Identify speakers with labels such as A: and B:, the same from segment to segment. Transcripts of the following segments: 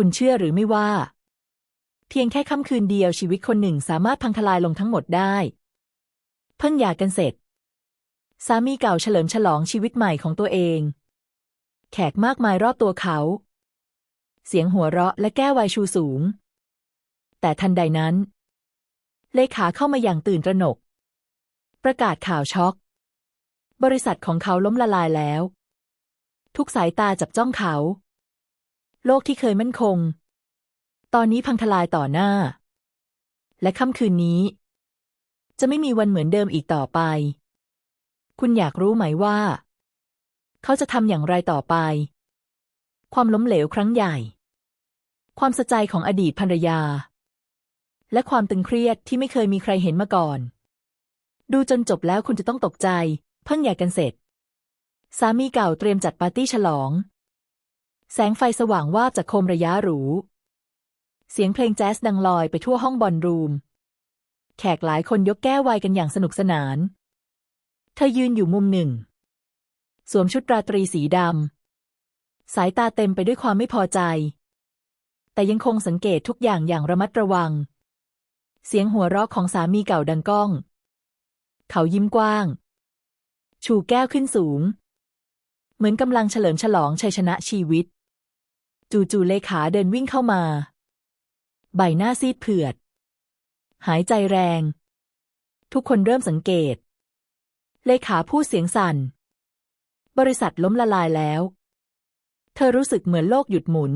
A: คุณเชื่อหรือไม่ว่า เพียงแค่ค่ำคืนเดียวชีวิตคนหนึ่งสามารถพังทลายลงทั้งหมดได้ เพิ่งหย่ากันเสร็จ สามีเก่าเฉลิมฉลองชีวิตใหม่ของตัวเอง แขกมากมายรอบตัวเขา เสียงหัวเราะและแก้ววน์ชูสูง แต่ทันใดนั้น เลขาเข้ามาอย่างตื่นตระหนก ประกาศข่าวช็อก บริษัทของเขาล้มละลายแล้ว ทุกสายตาจับจ้องเขา โลกที่เคยมั่นคง ตอนนี้พังทลายต่อหน้า และค่ำคืนนี้ จะไม่มีวันเหมือนเดิมอีกต่อไป คุณอยากรู้ไหมว่า เขาจะทำอย่างไรต่อไป ความล้มเหลวครั้งใหญ่ ความสะใจของอดีตภรรยา และความตึงเครียดที่ไม่เคยมีใครเห็นมาก่อน ดูจนจบแล้วคุณจะต้องตกใจ เพิ่งหย่ากันเสร็จ สามีเก่าเตรียมจัดปาร์ตี้ฉลอง แสงไฟสว่างวาบจากโคมระยะหรู เสียงเพลงแจ๊สดังลอยไปทั่วห้องบอลรูม แขกหลายคนยกแก้วไวน์กันอย่างสนุกสนาน เธอยืนอยู่มุมหนึ่ง สวมชุดราตรีสีดำ สายตาเต็มไปด้วยความไม่พอใจ แต่ยังคงสังเกตทุกอย่างอย่างระมัดระวัง เสียงหัวเราะของสามีเก่าดังก้อง เขายิ้มกว้าง ชูแก้วขึ้นสูง เหมือนกำลังเฉลิมฉลองชัยชนะชีวิต จู่ๆเลขาเดินวิ่งเข้ามา ใบหน้าซีดเผือด หายใจแรง ทุกคนเริ่มสังเกต เลขาพูดเสียงสั่น บริษัทล้มละลายแล้ว เธอรู้สึกเหมือนโลกหยุดหมุน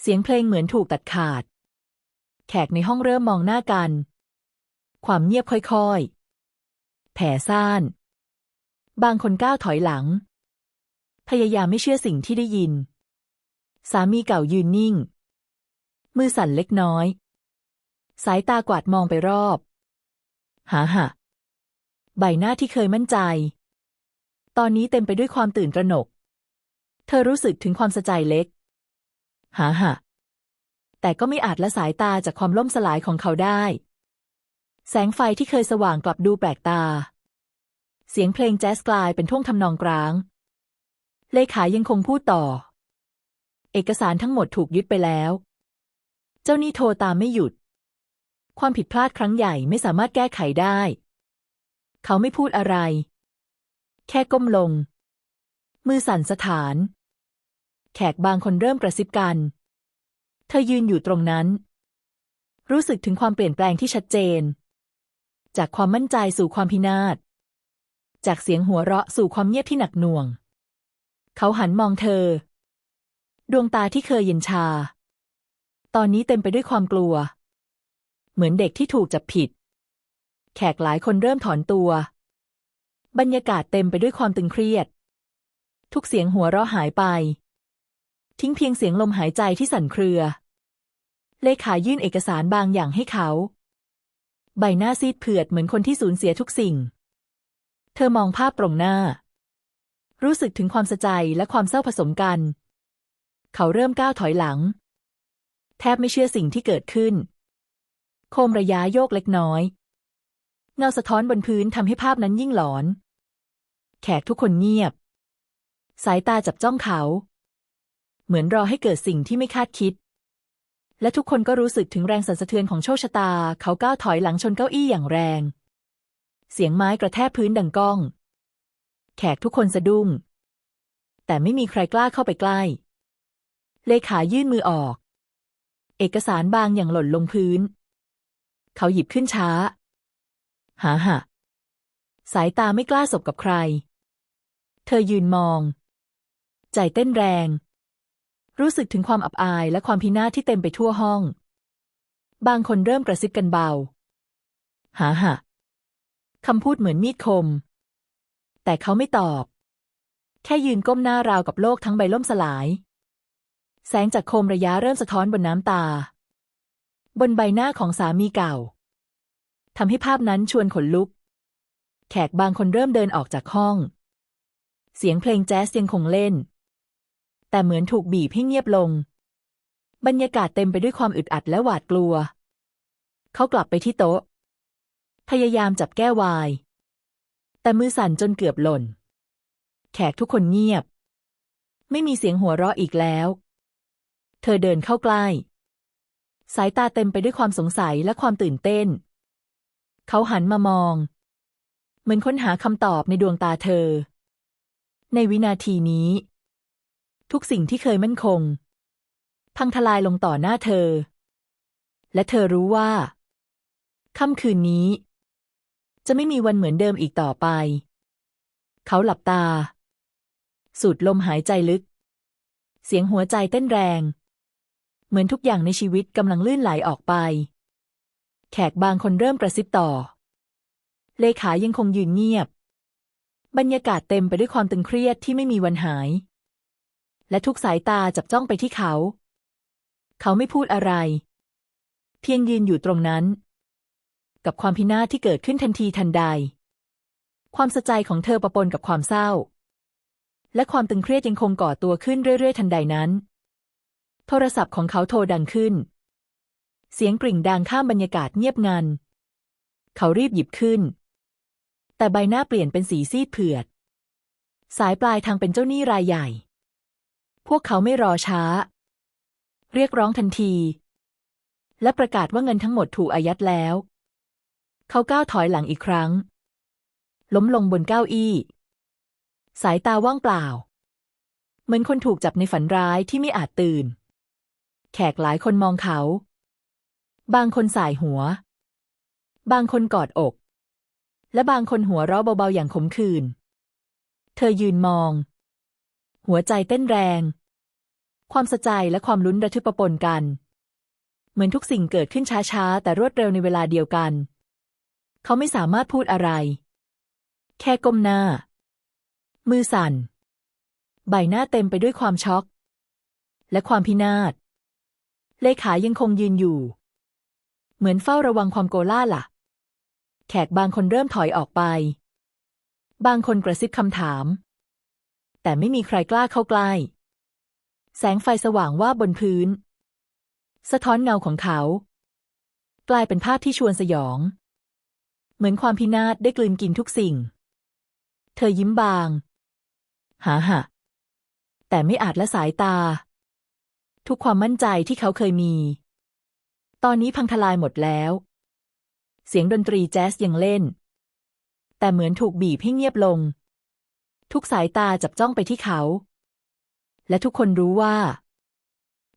A: เสียงเพลงเหมือนถูกตัดขาด แขกในห้องเริ่มมองหน้ากัน ความเงียบค่อยๆ แผ่ซ่าน บางคนก้าวถอยหลัง พยายามไม่เชื่อสิ่งที่ได้ยิน สามีเก่ายืนนิ่ง มือสั่นเล็กน้อย สายตากวาดมองไปรอบ หาหะใบหน้าที่เคยมั่นใจ ตอนนี้เต็มไปด้วยความตื่นตระหนก เธอรู้สึกถึงความสะใจเล็ก หาหะแต่ก็ไม่อาจละสายตาจากความล่มสลายของเขาได้ แสงไฟที่เคยสว่างกลับดูแปลกตา เสียงเพลงแจ๊สกลายเป็นท่วงทำนองกลาง เลขายังคงพูดต่อ เอกสารทั้งหมดถูกยึดไปแล้ว เจ้านี้โทรตามไม่หยุด ความผิดพลาดครั้งใหญ่ไม่สามารถแก้ไขได้ เขาไม่พูดอะไร แค่ก้มลง มือสั่นสถาน แขกบางคนเริ่มกระซิบกัน เธอยืนอยู่ตรงนั้น รู้สึกถึงความเปลี่ยนแปลงที่ชัดเจน จากความมั่นใจสู่ความพินาศ จากเสียงหัวเราะสู่ความเงียบที่หนักหน่วง เขาหันมองเธอ ดวงตาที่เคยเย็นชา ตอนนี้เต็มไปด้วยความกลัว เหมือนเด็กที่ถูกจับผิด แขกหลายคนเริ่มถอนตัว บรรยากาศเต็มไปด้วยความตึงเครียด ทุกเสียงหัวเราะหายไป ทิ้งเพียงเสียงลมหายใจที่สั่นเครือ เลขายื่นเอกสารบางอย่างให้เขา ใบหน้าซีดเผือดเหมือนคนที่สูญเสียทุกสิ่ง เธอมองภาพตรงหน้า รู้สึกถึงความสะใจและความเศร้าผสมกัน เขาเริ่มก้าวถอยหลัง แทบไม่เชื่อสิ่งที่เกิดขึ้น โคมระยะโยกเล็กน้อย เงาสะท้อนบนพื้นทำให้ภาพนั้นยิ่งหลอน แขกทุกคนเงียบ สายตาจับจ้องเขา เหมือนรอให้เกิดสิ่งที่ไม่คาดคิด และทุกคนก็รู้สึกถึงแรงสั่นสะเทือนของโชคชะตา เขาก้าวถอยหลังชนเก้าอี้อย่างแรง เสียงไม้กระแทกพื้นดังก้อง แขกทุกคนสะดุ้ง แต่ไม่มีใครกล้าเข้าไปใกล้ เลขายื่นมือออก เอกสารบางอย่างหล่นลงพื้น เขาหยิบขึ้นช้า หาหะสายตาไม่กล้าสบกับใคร เธอยืนมอง ใจเต้นแรง รู้สึกถึงความอับอายและความพินาศที่เต็มไปทั่วห้อง บางคนเริ่มกระซิบกันเบา หาหะคำพูดเหมือนมีดคม แต่เขาไม่ตอบ แค่ยืนก้มหน้าราวกับโลกทั้งใบล่มสลาย แสงจากโคมระยะเริ่มสะท้อนบนน้ำตา บนใบหน้าของสามีเก่าทำให้ภาพนั้นชวนขนลุก แขกบางคนเริ่มเดินออกจากห้อง เสียงเพลงแจ๊สยังคงเล่น แต่เหมือนถูกบีบให้เงียบลง บรรยากาศเต็มไปด้วยความอึดอัดและหวาดกลัว เขากลับไปที่โต๊ะ พยายามจับแก้ววาย แต่มือสั่นจนเกือบหล่น แขกทุกคนเงียบ ไม่มีเสียงหัวเราะอีกแล้ว เธอเดินเข้าใกล้ สายตาเต็มไปด้วยความสงสัยและความตื่นเต้น เขาหันมามอง เหมือนค้นหาคำตอบในดวงตาเธอ ในวินาทีนี้ ทุกสิ่งที่เคยมั่นคง พังทลายลงต่อหน้าเธอ และเธอรู้ว่าค่ำคืนนี้ จะไม่มีวันเหมือนเดิมอีกต่อไป เขาหลับตา สูดลมหายใจลึก เสียงหัวใจเต้นแรง เหมือนทุกอย่างในชีวิตกำลังลื่นไหลออกไป แขกบางคนเริ่มกระซิบต่อ เลขายังคงยืนเงียบ บรรยากาศเต็มไปด้วยความตึงเครียดที่ไม่มีวันหาย และทุกสายตาจับจ้องไปที่เขา เขาไม่พูดอะไร เพียงยืนอยู่ตรงนั้น กับความพินาศที่เกิดขึ้นทันทีทันใด ความสะใจของเธอประปนกับความเศร้า และความตึงเครียดยังคงก่อตัวขึ้นเรื่อยๆ ทันใดนั้น โทรศัพท์ของเขาโทรดังขึ้น เสียงกริ่งดังข้ามบรรยากาศเงียบงัน เขารีบหยิบขึ้น แต่ใบหน้าเปลี่ยนเป็นสีซีดเผือด สายปลายทางเป็นเจ้าหนี้รายใหญ่ พวกเขาไม่รอช้า เรียกร้องทันที และประกาศว่าเงินทั้งหมดถูกอายัดแล้ว เขาก้าวถอยหลังอีกครั้ง ล้มลงบนเก้าอี้ สายตาว่างเปล่า เหมือนคนถูกจับในฝันร้ายที่ไม่อาจตื่น แขกหลายคนมองเขา บางคนสายหัว บางคนกอดอก และบางคนหัวเราะเบาๆอย่างขมขื่นเธอยืนมอง หัวใจเต้นแรง ความสะใจและความลุ้นระทึกปะปนกัน เหมือนทุกสิ่งเกิดขึ้นช้าๆ แต่รวดเร็วในเวลาเดียวกัน เขาไม่สามารถพูดอะไร แค่ก้มหน้า มือสั่น ใบหน้าเต็มไปด้วยความช็อก และความพินาศ เลขายังคงยืนอยู่ เหมือนเฝ้าระวังความโกล่าล่ะ แขกบางคนเริ่มถอยออกไป บางคนกระซิบคำถาม แต่ไม่มีใครกล้าเข้าใกล้ แสงไฟสว่างว่าบบนพื้น สะท้อนเงาของเขา กลายเป็นภาพที่ชวนสยอง เหมือนความพินาศได้กลืนกินทุกสิ่ง เธอยิ้มบาง หาหะแต่ไม่อาจละสายตา ทุกความมั่นใจที่เขาเคยมี ตอนนี้พังทลายหมดแล้ว เสียงดนตรีแจ๊สยังเล่น แต่เหมือนถูกบีบให้เงียบลง ทุกสายตาจับจ้องไปที่เขา และทุกคนรู้ว่า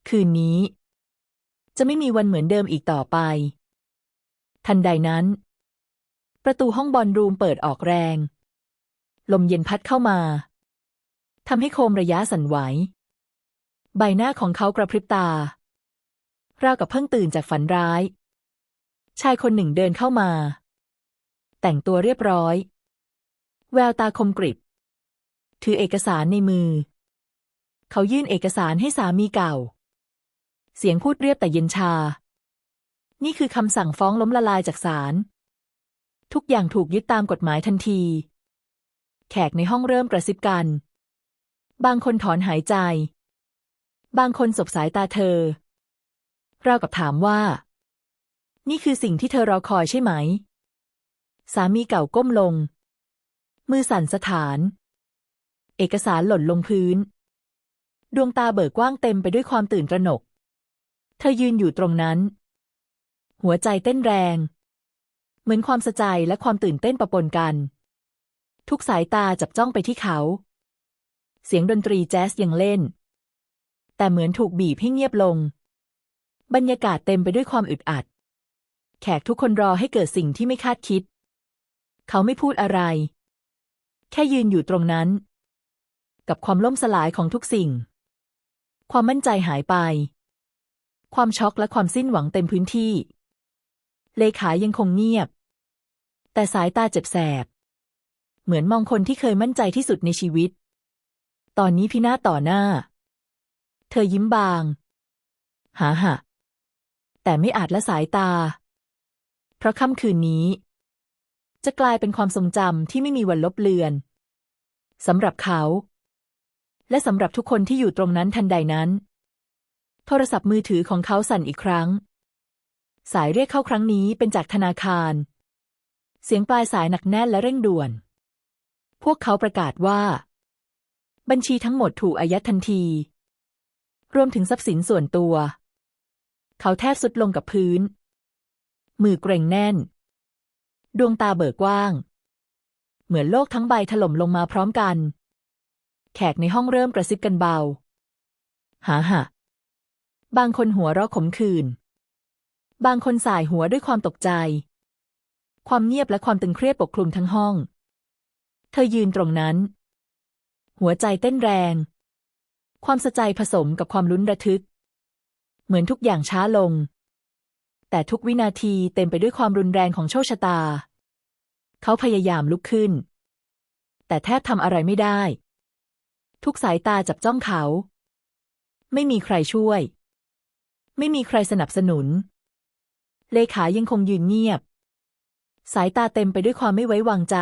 A: คืนนี้ จะไม่มีวันเหมือนเดิมอีกต่อไป ทันใดนั้น ประตูห้องบอลรูมเปิดออกแรง ลมเย็นพัดเข้ามาทำให้โคมระยะสั่นไหว ใบหน้าของเขากระพริบตา ราวกับเพิ่งตื่นจากฝันร้าย ชายคนหนึ่งเดินเข้ามา แต่งตัวเรียบร้อย แววตาคมกริบ ถือเอกสารในมือ เขายื่นเอกสารให้สามีเก่า เสียงพูดเรียบแต่เย็นชา นี่คือคำสั่งฟ้องล้มละลายจากศาล ทุกอย่างถูกยึดตามกฎหมายทันที แขกในห้องเริ่มกระซิบกัน บางคนถอนหายใจ บางคนสบสายตาเธอราวกับถามว่า นี่คือสิ่งที่เธอรอคอยใช่ไหม สามีเก่าก้มลง มือสั่นสถาน เอกสารหล่นลงพื้น ดวงตาเบิกกว้างเต็มไปด้วยความตื่นตระหนก เธอยืนอยู่ตรงนั้น หัวใจเต้นแรง เหมือนความสะใจและความตื่นเต้นปะปนกัน ทุกสายตาจับจ้องไปที่เขา เสียงดนตรีแจ๊สยังเล่น แต่เหมือนถูกบีบให้เงียบลง บรรยากาศเต็มไปด้วยความอึดอัด แขกทุกคนรอให้เกิดสิ่งที่ไม่คาดคิด เขาไม่พูดอะไร แค่ยืนอยู่ตรงนั้น กับความล่มสลายของทุกสิ่ง ความมั่นใจหายไป ความช็อกและความสิ้นหวังเต็มพื้นที่ เลขายังคงเงียบ แต่สายตาเจ็บแสบ เหมือนมองคนที่เคยมั่นใจที่สุดในชีวิต ตอนนี้พินาต่อหน้า เธอยิ้มบาง หาหะ แต่ไม่อาจละสายตา เพราะค่ำคืนนี้ จะกลายเป็นความทรงจำที่ไม่มีวันลบเลือนสำหรับเขา และสำหรับทุกคนที่อยู่ตรงนั้นทันใดนั้น โทรศัพท์มือถือของเขาสั่นอีกครั้ง สายเรียกเข้าครั้งนี้เป็นจากธนาคาร เสียงปลายสายหนักแน่นและเร่งด่วน พวกเขาประกาศว่า บัญชีทั้งหมดถูกอายัดทันที รวมถึงทรัพย์สินส่วนตัว เขาแทบสุดลงกับพื้น มือเกร็งแน่น ดวงตาเบิกกว้าง เหมือนโลกทั้งใบถล่มลงมาพร้อมกัน แขกในห้องเริ่มกระซิบกันเบา หาหะบางคนหัวเราะขมขื่นบางคนสายหัวด้วยความตกใจ ความเงียบและความตึงเครียดปกคลุมทั้งห้อง เธอยืนตรงนั้น หัวใจเต้นแรง ความสะใจผสมกับความลุ้นระทึก เหมือนทุกอย่างช้าลง แต่ทุกวินาทีเต็มไปด้วยความรุนแรงของโชคชะตา เขาพยายามลุกขึ้น แต่แทบทำอะไรไม่ได้ ทุกสายตาจับจ้องเขา ไม่มีใครช่วย ไม่มีใครสนับสนุน เลขายังคงยืนเงียบ สายตาเต็มไปด้วยความไม่ไว้วางใจ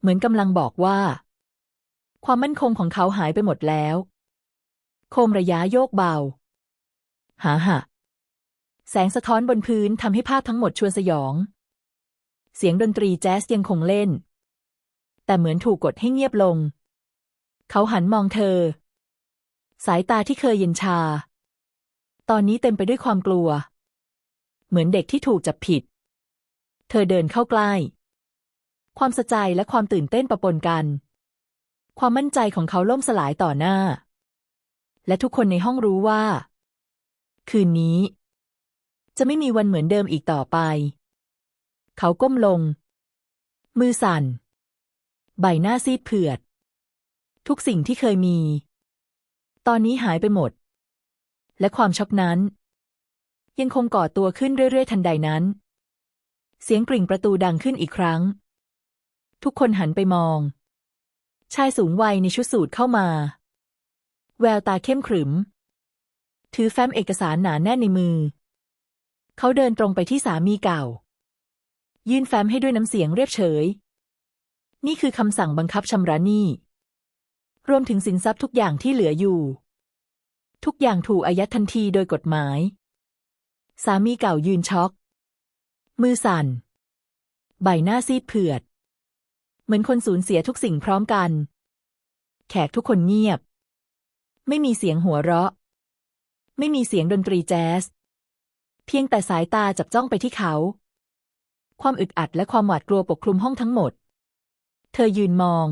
A: เหมือนกำลังบอกว่า ความมั่นคงของเขาหายไปหมดแล้ว โคมระยะโยกเบา หาหะ แสงสะท้อนบนพื้นทำให้ภาพทั้งหมดชวนสยอง เสียงดนตรีแจ๊สยังคงเล่น แต่เหมือนถูกกดให้เงียบลง เขาหันมองเธอ สายตาที่เคยเย็นชา ตอนนี้เต็มไปด้วยความกลัว เหมือนเด็กที่ถูกจับผิด เธอเดินเข้าใกล้ ความสะใจและความตื่นเต้นปะปนกัน ความมั่นใจของเขาล่มสลายต่อหน้า และทุกคนในห้องรู้ว่า คืนนี้ จะไม่มีวันเหมือนเดิมอีกต่อไป เขาก้มลง มือสั่น ใบหน้าซีดเผือด ทุกสิ่งที่เคยมี ตอนนี้หายไปหมด และความช็อกนั้น ยังคงก่อตัวขึ้นเรื่อยๆ ทันใดนั้น เสียงกริ่งประตูดังขึ้นอีกครั้ง ทุกคนหันไปมอง ชายสูงวัยในชุดสูทเข้ามา แววตาเข้มขรึม ถือแฟ้มเอกสารหนาแน่นในมือ เขาเดินตรงไปที่สามีเก่า ยื่นแฟ้มให้ด้วยน้ำเสียงเรียบเฉย นี่คือคำสั่งบังคับชำระหนี้ รวมถึงสินทรัพย์ทุกอย่างที่เหลืออยู่ ทุกอย่างถูกอายัดทันทีโดยกฎหมาย สามีเก่ายืนช็อก มือสั่น ใบหน้าซีดเผือด เหมือนคนสูญเสียทุกสิ่งพร้อมกัน แขกทุกคนเงียบ ไม่มีเสียงหัวเราะ ไม่มีเสียงดนตรีแจ๊ส เพียงแต่สายตาจับจ้องไปที่เขา ความอึดอัดและความหวาดกลัวปกคลุมห้องทั้งหมด เธอยืนมอง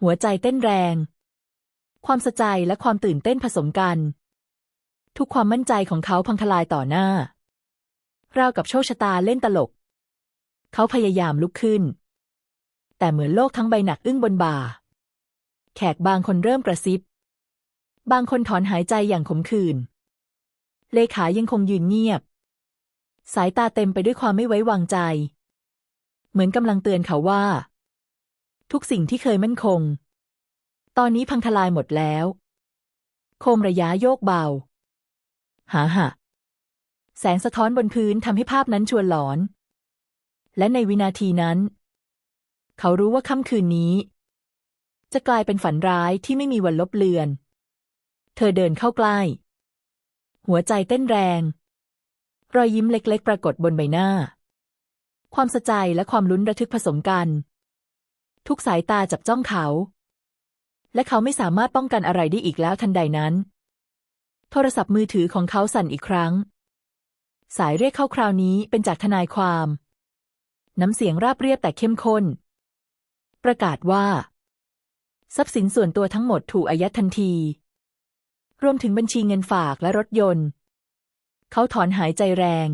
A: หัวใจเต้นแรง ความสะใจและความตื่นเต้นผสมกัน ทุกความมั่นใจของเขาพังทลายต่อหน้าราวกับโชคชะตาเล่นตลก เขาพยายามลุกขึ้น แต่เหมือนโลกทั้งใบหนักอึ้งบนบ่า แขกบางคนเริ่มกระซิบ บางคนถอนหายใจอย่างขมขื่น เลขายังคงยืนเงียบ สายตาเต็มไปด้วยความไม่ไว้วางใจ เหมือนกำลังเตือนเขาว่า ทุกสิ่งที่เคยมั่นคง ตอนนี้พังทลายหมดแล้ว โคมระยะโยกเบา หาหะแสงสะท้อนบนพื้นทำให้ภาพนั้นชวนหลอน และในวินาทีนั้น เขารู้ว่าค่ำคืนนี้ จะกลายเป็นฝันร้ายที่ไม่มีวันลบเลือน เธอเดินเข้าใกล้ หัวใจเต้นแรง รอยยิ้มเล็กๆ ปรากฏบนใบหน้า ความสะใจและความลุ้นระทึกผสมกัน ทุกสายตาจับจ้องเขา และเขาไม่สามารถป้องกันอะไรได้อีกแล้วทันใดนั้น โทรศัพท์มือถือของเขาสั่นอีกครั้ง สายเรียกเข้าคราวนี้เป็นจากทนายความ น้ำเสียงราบเรียบแต่เข้มข้น ประกาศว่า ทรัพย์สินส่วนตัวทั้งหมดถูกอายัดทันที รวมถึงบัญชีเงินฝากและรถยนต์ เขาถอนหายใจแรง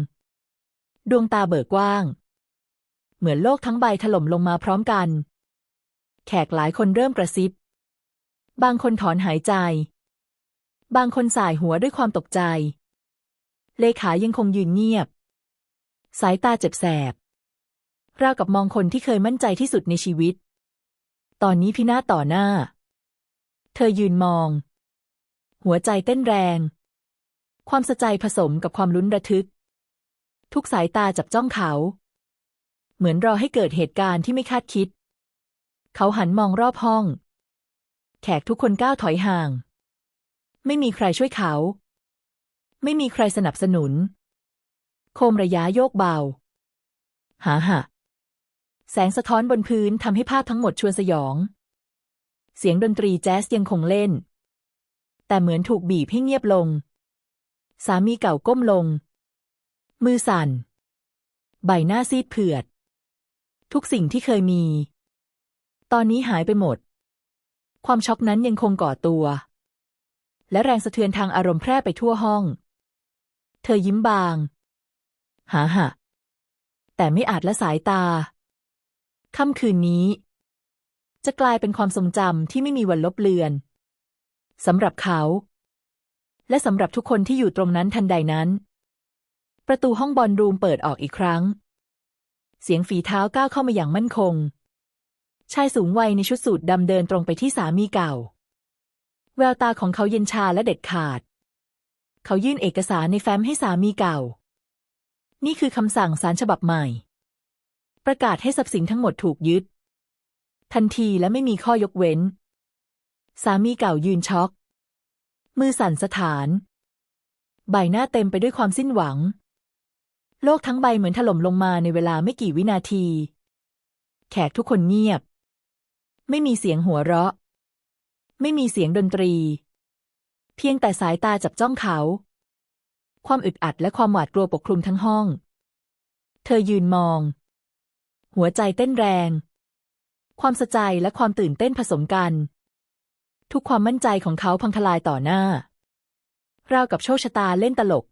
A: ดวงตาเบิกกว้าง เหมือนโลกทั้งใบถล่มลงมาพร้อมกัน แขกหลายคนเริ่มกระซิบ บางคนถอนหายใจ บางคนสายหัวด้วยความตกใจ เลขายังคงยืนเงียบ สายตาเจ็บแสบราวกับมองคนที่เคยมั่นใจที่สุดในชีวิต ตอนนี้พินาศต่อหน้า เธอยืนมอง หัวใจเต้นแรง ความสะใจผสมกับความลุ้นระทึก ทุกสายตาจับจ้องเขา เหมือนรอให้เกิดเหตุการณ์ที่ไม่คาดคิด เขาหันมองรอบห้อง แขกทุกคนก้าวถอยห่าง ไม่มีใครช่วยเขา ไม่มีใครสนับสนุน โคมระยะโยกเบาหาหะ แสงสะท้อนบนพื้นทำให้ภาพทั้งหมดชวนสยอง เสียงดนตรีแจ๊สยังคงเล่น แต่เหมือนถูกบีบให้เงียบลง สามีเก่าก้มลง มือสั่น ใบหน้าซีดเผือด ทุกสิ่งที่เคยมี ตอนนี้หายไปหมด ความช็อกนั้นยังคงก่อตัว และแรงสะเทือนทางอารมณ์แพร่ไปทั่วห้อง เธอยิ้มบาง หาหะแต่ไม่อาจละสายตา ค่ำคืนนี้ จะกลายเป็นความทรงจำที่ไม่มีวันลบเลือนสำหรับเขา และสำหรับทุกคนที่อยู่ตรงนั้นทันใดนั้น ประตูห้องบอลรูมเปิดออกอีกครั้ง เสียงฝีเท้าก้าวเข้ามาอย่างมั่นคง ชายสูงวัยในชุดสูทดำเดินตรงไปที่สามีเก่า แววตาของเขาเย็นชาและเด็ดขาด เขายื่นเอกสารในแฟ้มให้สามีเก่า นี่คือคำสั่งศาลฉบับใหม่ ประกาศให้ทรัพย์สินทั้งหมดถูกยึด ทันทีและไม่มีข้อยกเว้น สามีเก่ายืนช็อก มือสั่นสถาน ใบหน้าเต็มไปด้วยความสิ้นหวัง โลกทั้งใบเหมือนถล่มลงมาในเวลาไม่กี่วินาที แขกทุกคนเงียบ ไม่มีเสียงหัวเราะ ไม่มีเสียงดนตรี เพียงแต่สายตาจับจ้องเขา ความอึดอัดและความหวาดกลัวปกคลุมทั้งห้อง เธอยืนมอง หัวใจเต้นแรง ความสะใจและความตื่นเต้นผสมกัน ทุกความมั่นใจของเขาพังทลายต่อหน้า ราวกับโชคชะตาเล่นตลก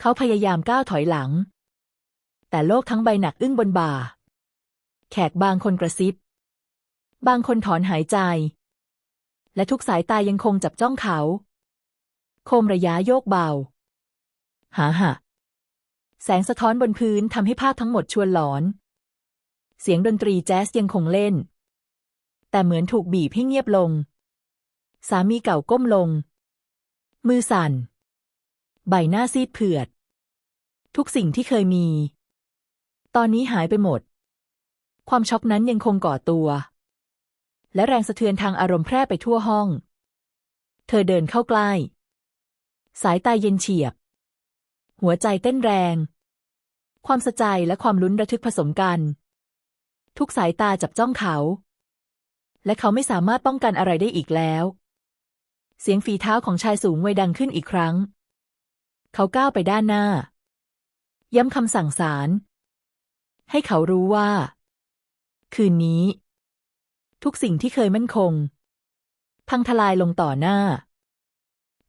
A: เขาพยายามก้าวถอยหลัง แต่โลกทั้งใบหนักอึ้งบนบ่า แขกบางคนกระซิบ บางคนถอนหายใจ และทุกสายตายังคงจับจ้องเขา โคมระยะโยกเบาหาหะแสงสะท้อนบนพื้นทำให้ภาพทั้งหมดชวนหลอน เสียงดนตรีแจ๊สยังคงเล่น แต่เหมือนถูกบีบให้เงียบลง สามีเก่าก้มลง มือสั่น ใบหน้าซีดเผือด ทุกสิ่งที่เคยมี ตอนนี้หายไปหมด ความช็อกนั้นยังคงก่อตัว และแรงสะเทือนทางอารมณ์แพร่ไปทั่วห้อง เธอเดินเข้าใกล้ สายตาเย็นเฉียบ หัวใจเต้นแรง ความสะใจและความลุ้นระทึกผสมกัน ทุกสายตาจับจ้องเขา และเขาไม่สามารถป้องกันอะไรได้อีกแล้ว เสียงฝีเท้าของชายสูงวัยดังขึ้นอีกครั้ง เขาก้าวไปด้านหน้า ย้ำคำสั่งศาลให้เขารู้ว่า คืนนี้ ทุกสิ่งที่เคยมั่นคง พังทลายลงต่อหน้า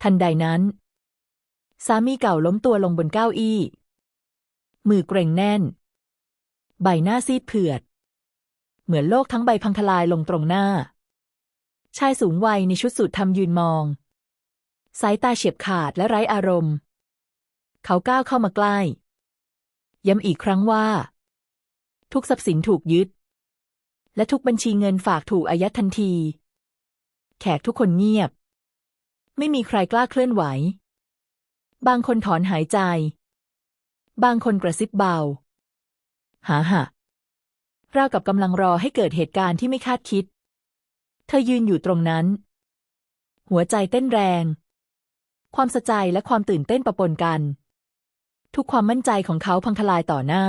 A: ทันใดนั้น สามีเก่าล้มตัวลงบนเก้าอี้ มือเกร็งแน่น ใบหน้าซีดเผือด เหมือนโลกทั้งใบพังทลายลงตรงหน้า ชายสูงวัยในชุดสูททำยืนมอง สายตาเฉียบขาดและไร้อารมณ์ เขาก้าวเข้ามาใกล้ ย้ำอีกครั้งว่า ทุกทรัพย์สินถูกยึด และทุกบัญชีเงินฝากถูกอายัดทันที แขกทุกคนเงียบ ไม่มีใครกล้าเคลื่อนไหว บางคนถอนหายใจ บางคนกระซิบเบาหาหะ ราวกับกำลังรอให้เกิดเหตุการณ์ที่ไม่คาดคิด เธอยืนอยู่ตรงนั้น หัวใจเต้นแรง ความสะใจและความตื่นเต้นปะปนกัน ทุกความมั่นใจของเขาพังทลายต่อหน้า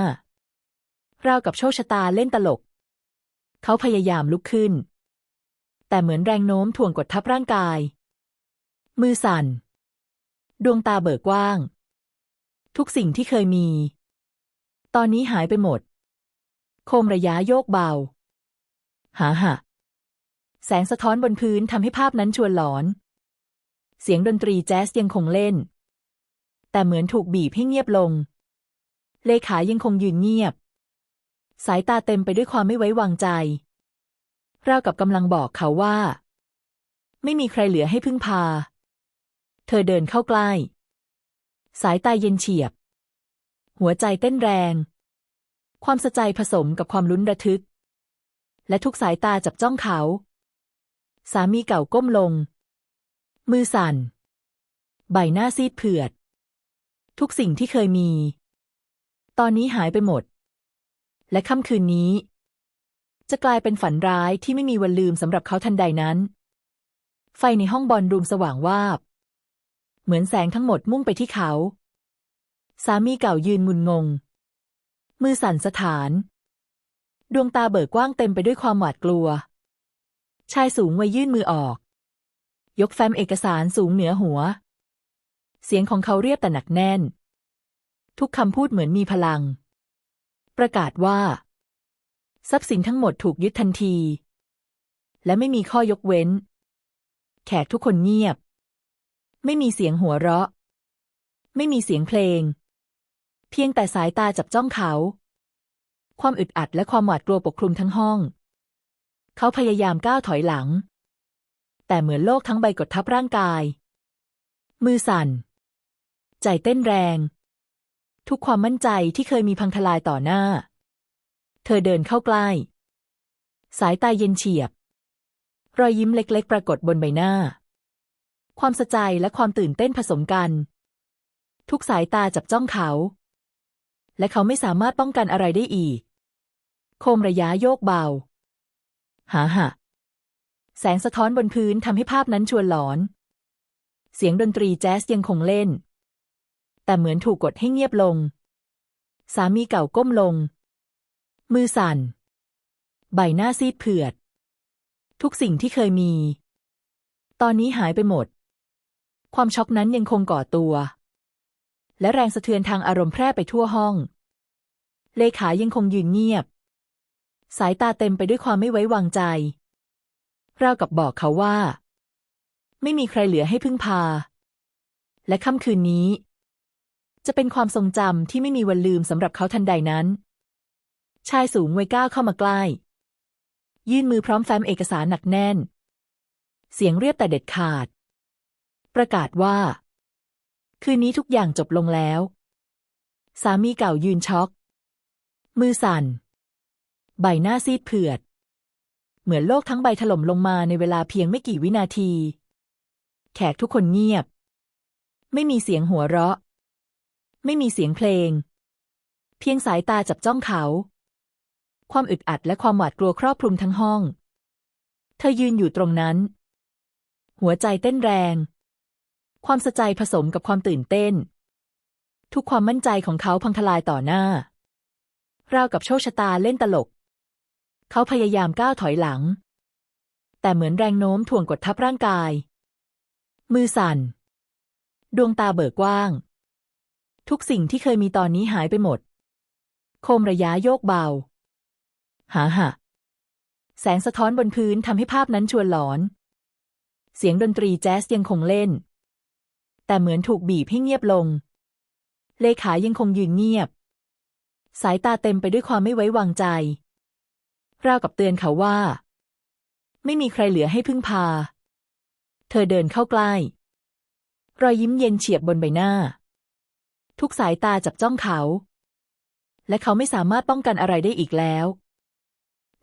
A: ราวกับโชคชะตาเล่นตลก เขาพยายามลุกขึ้น แต่เหมือนแรงโน้มถ่วงกดทับร่างกาย มือสั่น ดวงตาเบิกกว้าง ทุกสิ่งที่เคยมี ตอนนี้หายไปหมด โคมระยะโยกเบาหาหะแสงสะท้อนบนพื้นทำให้ภาพนั้นชวนหลอน เสียงดนตรีแจ๊สยังคงเล่น แต่เหมือนถูกบีบให้เงียบลง เลขายังคงยืนเงียบ สายตาเต็มไปด้วยความไม่ไว้วางใจราวกับกำลังบอกเขาว่า ไม่มีใครเหลือให้พึ่งพา เธอเดินเข้าใกล้ สายตาเย็นเฉียบ หัวใจเต้นแรง ความสะใจผสมกับความลุ้นระทึก และทุกสายตาจับจ้องเขา สามีเก่าก้มลง มือสั่น ใบหน้าซีดเผือด ทุกสิ่งที่เคยมี ตอนนี้หายไปหมด และค่ำคืนนี้ จะกลายเป็นฝันร้ายที่ไม่มีวันลืมสำหรับเขาทันใดนั้น ไฟในห้องบอลรูมสว่างวาบ เหมือนแสงทั้งหมดมุ่งไปที่เขา สามีเก่ายืนงุนงง มือสั่นสถาน ดวงตาเบิกกว้างเต็มไปด้วยความหวาดกลัว ชายสูงวัยยื่นมือออก ยกแฟ้มเอกสารสูงเหนือหัว เสียงของเขาเรียบแต่หนักแน่น ทุกคำพูดเหมือนมีพลัง ประกาศว่า ทรัพย์สินทั้งหมดถูกยึดทันที และไม่มีข้อยกเว้น แขกทุกคนเงียบ ไม่มีเสียงหัวเราะ ไม่มีเสียงเพลง เพียงแต่สายตาจับจ้องเขา ความอึดอัดและความหวาดกลัวปกคลุมทั้งห้อง เขาพยายามก้าวถอยหลัง แต่เหมือนโลกทั้งใบกดทับร่างกาย มือสั่น ใจเต้นแรง ทุกความมั่นใจที่เคยมีพังทลายต่อหน้า เธอเดินเข้าใกล้ สายตาเย็นเฉียบ รอยยิ้มเล็ก ๆ ปรากฏบนใบหน้า ความสะใจและความตื่นเต้นผสมกัน ทุกสายตาจับจ้องเขา และเขาไม่สามารถป้องกันอะไรได้อีก โคมระยะโยกเบา หาหะแสงสะท้อนบนพื้นทำให้ภาพนั้นชวนหลอน เสียงดนตรีแจ๊สยังคงเล่น แต่เหมือนถูกกดให้เงียบลง สามีเก่าก้มลง มือสั่น ใบหน้าซีดเผือด ทุกสิ่งที่เคยมี ตอนนี้หายไปหมด ความช็อกนั้นยังคงก่อตัว และแรงสะเทือนทางอารมณ์แพร่ไปทั่วห้อง เลขายังคงยืนเงียบ สายตาเต็มไปด้วยความไม่ไว้วางใจ ราวกับบอกเขาว่า ไม่มีใครเหลือให้พึ่งพา และค่ำคืนนี้ จะเป็นความทรงจำที่ไม่มีวันลืมสำหรับเขาทันใดนั้น ชายสูงวัยก้าวเข้ามาใกล้ ยื่นมือพร้อมแฟ้มเอกสารหนักแน่น เสียงเรียบแต่เด็ดขาด ประกาศว่า คืนนี้ทุกอย่างจบลงแล้ว สามีเก่ายืนช็อก มือสั่น ใบหน้าซีดเผือด เหมือนโลกทั้งใบถล่มลงมาในเวลาเพียงไม่กี่วินาที แขกทุกคนเงียบ ไม่มีเสียงหัวเราะ ไม่มีเสียงเพลง เพียงสายตาจับจ้องเขา ความอึดอัดและความหวาดกลัวครอบคลุมทั้งห้อง เธอยืนอยู่ตรงนั้น หัวใจเต้นแรง ความสะใจผสมกับความตื่นเต้น ทุกความมั่นใจของเขาพังทลายต่อหน้าราวกับโชคชะตาเล่นตลก เขาพยายามก้าวถอยหลัง แต่เหมือนแรงโน้มถ่วงกดทับร่างกาย มือสั่น ดวงตาเบิกกว้าง ทุกสิ่งที่เคยมีตอนนี้หายไปหมด โคมระยะโยกเบา หาหะแสงสะท้อนบนพื้นทำให้ภาพนั้นชวนหลอน เสียงดนตรีแจ๊สยังคงเล่น แต่เหมือนถูกบีบให้เงียบลง เลขายังคงยืนเงียบ สายตาเต็มไปด้วยความไม่ไว้วางใจ ราวกับเตือนเขาว่า ไม่มีใครเหลือให้พึ่งพา เธอเดินเข้าใกล้ รอยยิ้มเย็นเฉียบบนใบหน้า ทุกสายตาจับจ้องเขา และเขาไม่สามารถป้องกันอะไรได้อีกแล้ว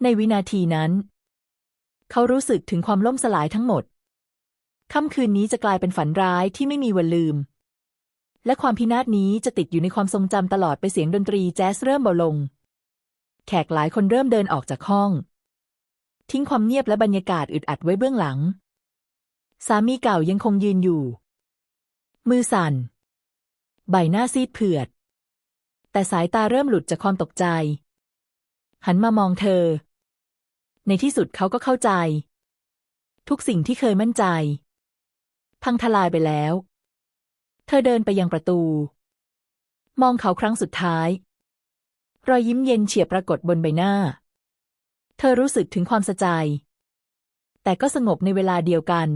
A: ในวินาทีนั้น เขารู้สึกถึงความล่มสลายทั้งหมด ค่ำคืนนี้จะกลายเป็นฝันร้ายที่ไม่มีวันลืม และความพินาศนี้จะติดอยู่ในความทรงจำตลอดไปเสียงดนตรีแจ๊สเริ่มเบาลง แขกหลายคนเริ่มเดินออกจากห้อง ทิ้งความเงียบและบรรยากาศอึดอัดไว้เบื้องหลัง สามีเก่ายังคงยืนอยู่ มือสั่น ใบหน้าซีดเผือด แต่สายตาเริ่มหลุดจากความตกใจ หันมามองเธอ ในที่สุดเขาก็เข้าใจ ทุกสิ่งที่เคยมั่นใจ พังทลายไปแล้ว เธอเดินไปยังประตู มองเขาครั้งสุดท้าย รอยยิ้มเย็นเฉียบปรากฏบนใบหน้า เธอรู้สึกถึงความสะใจ แต่ก็สงบในเวลาเดียวกัน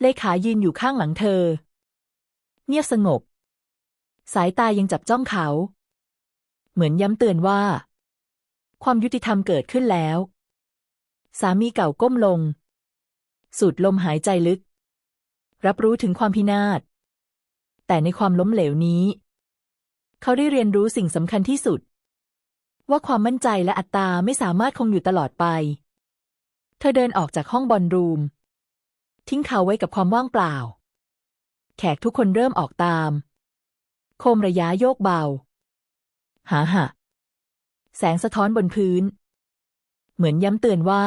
A: เลขายืนอยู่ข้างหลังเธอ เงียบสงบ สายตายังจับจ้องเขา เหมือนย้ำเตือนว่า ความยุติธรรมเกิดขึ้นแล้ว สามีเก่าก้มลง สูดลมหายใจลึก รับรู้ถึงความพินาศ แต่ในความล้มเหลวนี้ เขาได้เรียนรู้สิ่งสำคัญที่สุด ว่าความมั่นใจและอัตตาไม่สามารถคงอยู่ตลอดไป เธอเดินออกจากห้องบอลรูม ทิ้งเขาไว้กับความว่างเปล่า แขกทุกคนเริ่มออกตาม โคมระยะโยกเบา หาหะ แสงสะท้อนบนพื้น เหมือนย้ำเตือนว่า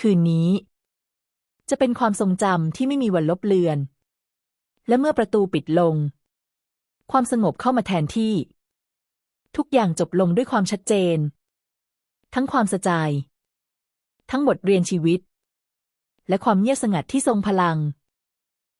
A: คืนนี้ จะเป็นความทรงจำที่ไม่มีวันลบเลือน และเมื่อประตูปิดลง ความสงบเข้ามาแทนที่ ทุกอย่างจบลงด้วยความชัดเจน ทั้งความสะใจ ทั้งบทเรียนชีวิต และความเงียบสงัดที่ทรงพลัง